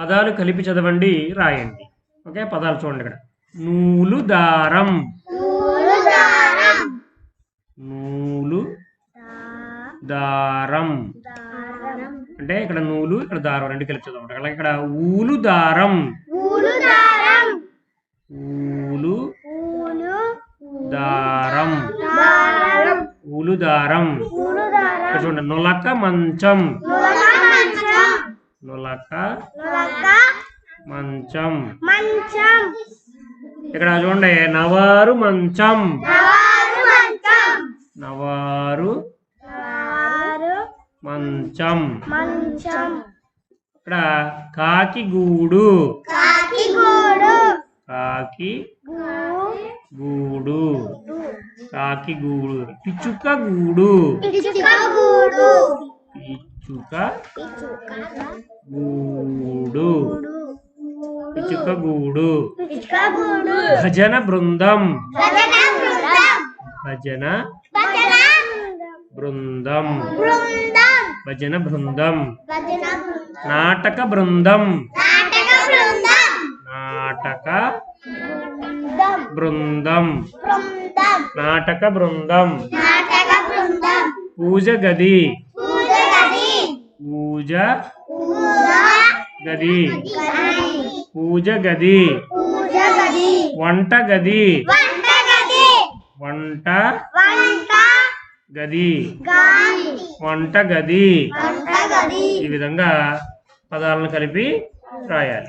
పదాలు కలిపి చదవండి రాయండి. ఓకే పదాలు చూడండి ఇక్కడ. నూలు దారం నూలు దారం. అంటే ఇక్కడ నూలు ఇక్కడ దారం రెండు కలిపి చదవండి. అలాగే ఇక్కడ ఊలు దారం. ఊలు దారం ఊలు దారం చూడండి నులక మంచం. నులక మంచం మంచం. మంచం. ఇక్కడ చూడండి నవారు మంచం. నవారు మంచం. మంచం. ఇక్కడ కాకి గూడు. కాకి గూడు. కాకి గూడు. గూడు. కాకి గూడు. పిచ్చుక గూడు. పిచ్చుక గూడు. పిచ్చుక గూడు. పిచ్చుక గూడు. భజన బృందం. భజన బృందం. భజన భజన బృందం. బృందం. భజన బృందం. భజన బృందం. నాటక బృందం. నాటక బృందం. నాటక బృందం. బృందం. బృందం. నాటక బృందం. నాటక బృందం. పూజ గది పూజ గది. పూజ గది. పూజ గది వంట గది. వంట గది వంట గది ఈ విధంగా పదాలను కలిపి రాయాలి.